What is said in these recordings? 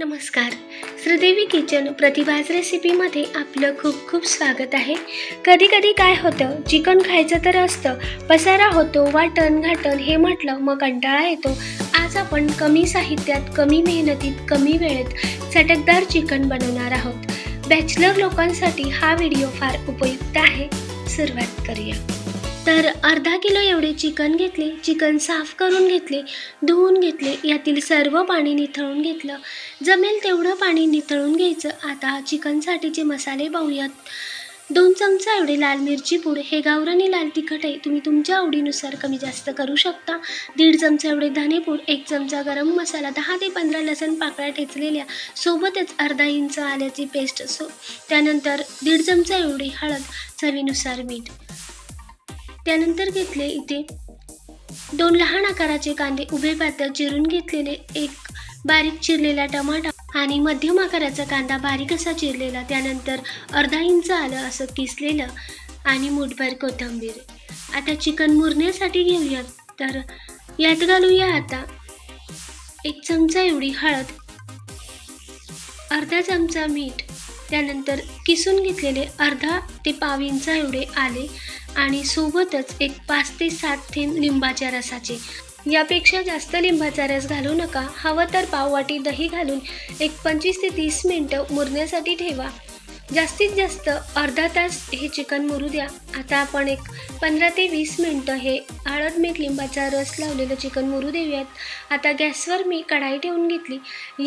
नमस्कार. श्रीदेवी किचन प्रतिभाज रेसिपीमध्ये आपलं खूप खूप स्वागत आहे. कधी कधी काय होतं चिकन खायचं तर असतं पसारा होतो वाटण घाटण हे म्हटलं मग कंटाळा येतो. आज आपण कमी साहित्यात कमी मेहनतीत कमी वेळेत चटकदार चिकन बनवणार आहोत. बॅचलर लोकांसाठी हा व्हिडिओ फार उपयुक्त आहे. सुरुवात करूया. तर अर्धा किलो एवढे चिकन घेतले चिकन साफ करून घेतले धुवून घेतले यातील सर्व पाणी निथळून घेतलं. जमेल तेवढं पाणी निथळून घ्यायचं. आता चिकनसाठीचे मसाले पाहूयात. दोन चमचा एवढे लाल मिरची पूड. हे गावरानी लाल तिखट आहे. तुम्ही तुमच्या आवडीनुसार कमी जास्त करू शकता. दीड चमचा एवढे धनेपूड एक चमचा गरम मसाला दहा ते पंधरा लसण पाकळ्या ठेचलेल्या. सोबतच अर्धा इंच आल्याची पेस्ट. सो त्यानंतर दीड चमचा एवढी हळद चवीनुसार मीठ. त्यानंतर घेतले इथे. दोन लहान आकाराचे कांदे उभे पातळ चिरून घेतलेले एक बारीक चिरलेला टमाटा आणि मध्यम आकाराचा कांदा बारीक असा चिरलेला. त्यानंतर अर्धा इंच आलं असं किसलेलं आणि मुठभर कोथिंबीर. आता चिकन मुरण्यासाठी घेऊया तर यात घालूया आता एक चमचा एवढी हळद अर्धा चमचा मीठ त्यानंतर किसून घेतलेले अर्धा ते पाव इंच एवढे आले. आणि सोबतच एक पाच ते सात थेंब लिंबाच्या रसाचे. यापेक्षा जास्त लिंबाचा रस घालू नका. हवं तर पाववाटी दही घालून एक पंचवीस ते तीस मिनटं मुरण्यासाठी ठेवा. जास्तीत जास्त अर्धा तास हे चिकन मुरू द्या. आता आपण एक पंधरा ते वीस मिनटं हे हळद मीठ लिंबाचा रस लावलेलं चिकन मुरू देऊयात. आता गॅसवर मी कढाई ठेवून घेतली.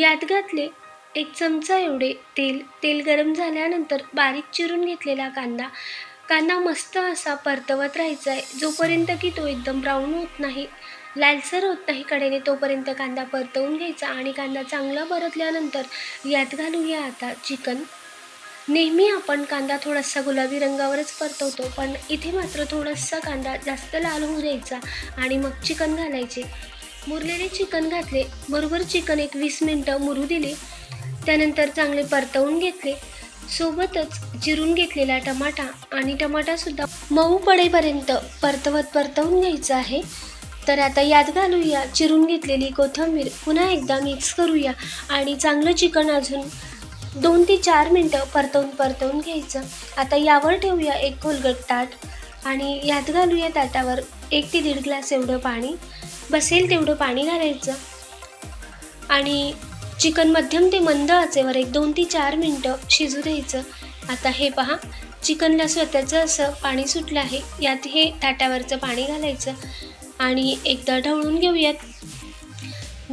यात घातले एक चमचा एवढे तेल. तेल गरम झाल्यानंतर बारीक चिरून घेतलेला कांदा. कांदा मस्त असा परतवत राहायचा आहे जोपर्यंत की तो एकदम ब्राऊन होत नाही लालसर होत नाही कडेने तोपर्यंत कांदा परतवून घ्यायचा आणि कांदा चांगला परतल्यानंतर यात घालूया आता चिकन. नेहमी आपण कांदा थोडासा गुलाबी रंगावरच परतवतो पण इथे मात्र थोडासा कांदा जास्त लाल होऊ द्यायचा आणि मग चिकन घालायचे. मुरलेले चिकन घातले बरोबर चिकन एक वीस मिनटं मुरू दिले त्यानंतर चांगले परतवून घेतले. सोबतच चिरून घेतलेला टमाटा आणि टमाटासुद्धा मऊ पडेपर्यंत परतवत परतवून घ्यायचं आहे. तर आता यात घालूया चिरून घेतलेली कोथिंबीर. पुन्हा एकदा मिक्स करूया आणि चांगलं चिकन अजून दोन ते चार मिनटं परतवून परतवून घ्यायचं. आता यावर ठेवूया एक खोलगट ताट आणि यात घालूया ताटावर एक ते दीड ग्लास एवढं पाणी. बसेल तेवढं पाणी घालायचं. आणि चिकन मध्यम ते मंद आचेवर एक दोन ते चार मिनटं शिजू द्यायचं. आता हे पहा चिकनला स्वतःचं असं पाणी सुटलं आहे यात हे ताटावरचं पाणी घालायचं आणि एकदा ढवळून घेऊयात.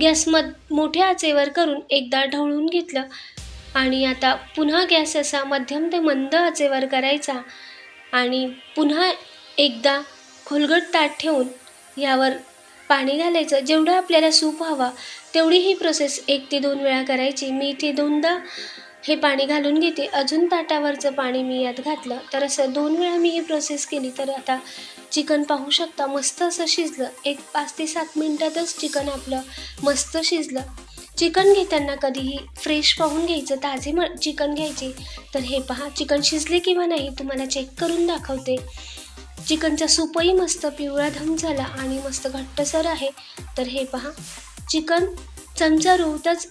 गॅस मध मोठ्या आचेवर करून एकदा ढवळून घेतलं आणि आता पुन्हा गॅस असा मध्यम ते मंद आचेवर करायचा आणि पुन्हा एकदा खोलगट ताट ठेवून यावर पाणी घालायचं. जेवढं आपल्याला सूप हवा तेवढी ही प्रोसेस एक ते दोन वेळा करायची. मी इथे दोनदा हे पाणी घालून घेते. अजून ताटावरचं पाणी मी यात घातलं. तर असं दोन वेळा मी ही प्रोसेस केली तर आता चिकन पाहू शकता. मस्त असं शिजलं. एक पाच ते सात मिनटातच चिकन आपलं मस्त शिजलं. चिकन घेताना कधीही फ्रेश पाहून घ्यायचं. ताजे म चिकन घ्यायचे. तर हे पहा चिकन शिजले किंवा नाही तुम्हाला चेक करून दाखवते. चिकनचा सूपही मस्त पिवळा धम झाला आणि मस्त घट्टसर आहे. तर हे पहा. चिकन चमचा रोवताच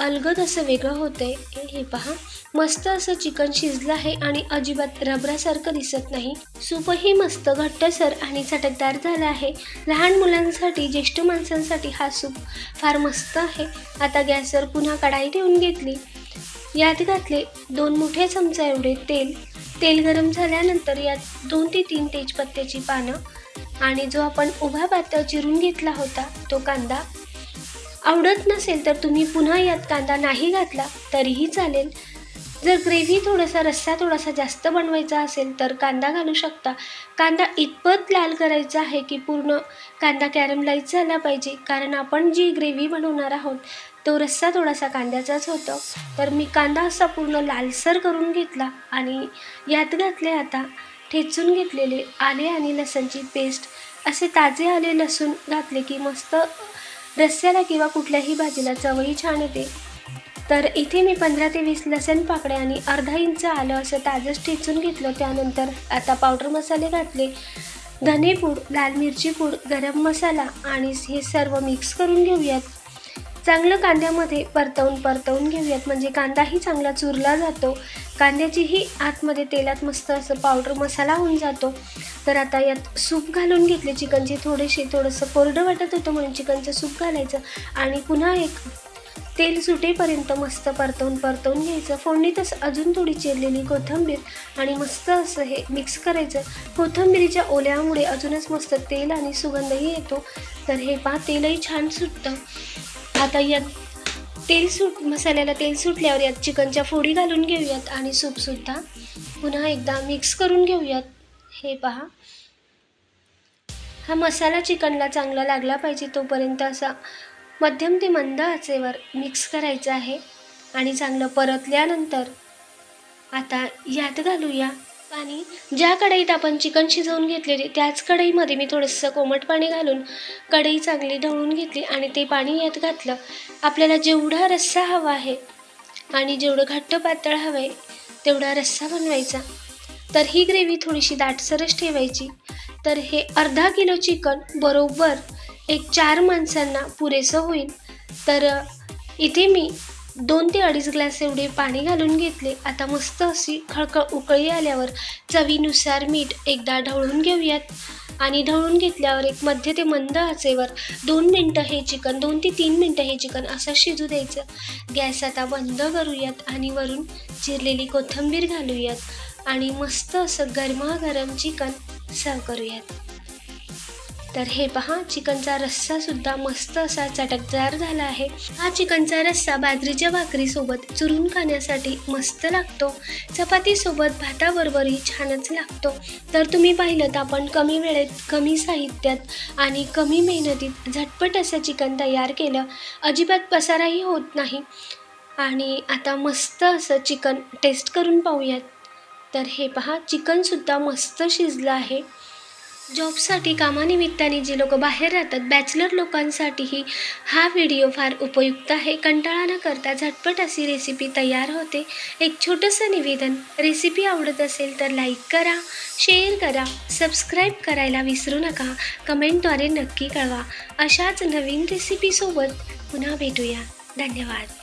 अलगद असं वेगळं होतं आहे हे पहा. मस्त असं चिकन शिजलं आहे आणि अजिबात रबरासारखं दिसत नाही. सूपही मस्त घट्टसर आणि चटकदार झालं आहे. लहान मुलांसाठी ज्येष्ठ माणसांसाठी हा सूप फार मस्त आहे. आता गॅसवर पुन्हा कढाई ठेवून घेतली. यात घातले दोन मोठे चमचा एवढे तेल. तेल गरम झाल्यानंतर यात दोन ते तीन तेजपत्त्याची पानं आणि जो आपण उभा पातळ चिरून घेतला होता तो कांदा आवडत नसेल तर तुम्ही पुन्हा यात कांदा नाही घातला तरीही चालेल. जर ग्रेव्ही थोडासा रस्सा थोडासा जास्त बनवायचा असेल तर कांदा घालू शकता. कांदा इतपत लाल करायचा आहे की पूर्ण कांदा कॅरमलाईज झाला पाहिजे कारण आपण जी ग्रेव्ही बनवणार आहोत तो रस्सा थोडासा कांद्याचाच होतो. तर मी कांदा असा पूर्ण लालसर करून घेतला आणि यात घातले आता ठेचून घेतलेले आले आणि लसणची पेस्ट असे ताजे आले लसूण घातले की मस्त रस्स्याला किंवा कुठल्याही भाजीला चवही छान येते. तर इथे मी पंधरा ते वीस लसण पाकड्या आणि अर्धा इंच आलं असं ताजंच ठेचून घेतलं. त्यानंतर आता पावडर मसाले घातले धनेपूड लाल मिरची पूड गरम मसाला आणि हे सर्व मिक्स करून घेऊयात. चांगलं कांद्यामध्ये परतवून परतवून घेऊयात. म्हणजे कांदाही चांगला चुरला जातो. कांद्याचीही आतमध्ये तेलात मस्त असं पावडर मसाला होऊन जातो. तर आता यात सूप घालून घेतले. चिकनचे थोडेसे थोडंसं कोरडं वाटत होतं म्हणून चिकनचं सूप घालायचं. आणि पुन्हा एक तेल सुटेपर्यंत मस्त परतवून परतवून घ्यायचं. फोडणीतच अजून थोडी चिरलेली कोथिंबीर आणि मस्त असं हे मिक्स करायचं. कोथिंबिरीच्या ओल्यामुळे अजूनच मस्त तेल आणि सुगंधही येतो. तर हे पहा तेलही छान सुटतं. आता यात तेल सुट मसाल्याला तेल सुटल्यावर यात चिकनच्या फोडी घालून घेऊयात आणि सूपसुद्धा पुन्हा एकदा मिक्स करून घेऊयात. हे पहा. हा मसाला चिकनला चांगला लागला पाहिजे तोपर्यंत असा मध्यम ते मंद आचेवर मिक्स करायचं आहे. आणि चांगलं परतल्यानंतर आता यात घालूया. पाणी ज्या कढईत आपण चिकन शिजवून घेतलेले त्याच कढईमध्ये मी थोडंसं कोमट पाणी घालून कढई चांगली ढवळून घेतली आणि ते पाणी यात घातलं. आपल्याला जेवढा रस्सा हवा आहे आणि जेवढं घट्ट पातळ हवं आहे तेवढा रस्सा बनवायचा. तर ही ग्रेव्ही थोडीशी दाटसरच ठेवायची. तर हे अर्धा किलो चिकन बरोबर एक चार माणसांना पुरेसं होईल. तर इथे मी दोन ते अडीच ग्लास एवढे पाणी घालून घेतले. आता मस्त अशी खळखळ उकळी आल्यावर चवीनुसार मीठ एकदा ढवळून घेऊयात. आणि ढवळून घेतल्यावर एक मध्य ते मंद आचेवर दोन मिनटं हे चिकन दोन ते तीन मिनटं हे चिकन असं शिजू द्यायचं. गॅस आता बंद करूयात आणि वरून चिरलेली कोथिंबीर घालूयात. आणि मस्त असं गरमागरम चिकन सर्व करूयात. तर हे पहा चिकनचा रस्सा सुद्धा मस्त असा चटकदार झाला आहे. हा चिकनचा रस्सा बाजरीच्या भाकरीसोबत चुरून खाण्यासाठी मस्त लागतो. चपातीसोबत भाताबरोबरही छानच लागतो. तर तुम्ही पाहिलं तर आपण कमी वेळेत कमी साहित्यात आणि कमी मेहनतीत झटपट असं चिकन तयार केलं. अजिबात पसाराही होत नाही. आणि आता मस्त असं चिकन टेस्ट करून पाहूयात. तर हे पहा चिकनसुद्धा मस्त शिजलं आहे. जॉबसाठी कामानिमित्ताने जे लोक बाहेर राहतात बॅचलर लोकांसाठीही हा व्हिडिओ फार उपयुक्त आहे. कंटाळा न करता झटपट अशी रेसिपी तयार होते. एक छोटंसं निवेदन रेसिपी आवडत असेल तर लाईक करा शेअर करा सबस्क्राईब करायला विसरू नका कमेंटद्वारे नक्की कळवा. अशाच नवीन रेसिपीसोबत पुन्हा भेटूया. धन्यवाद.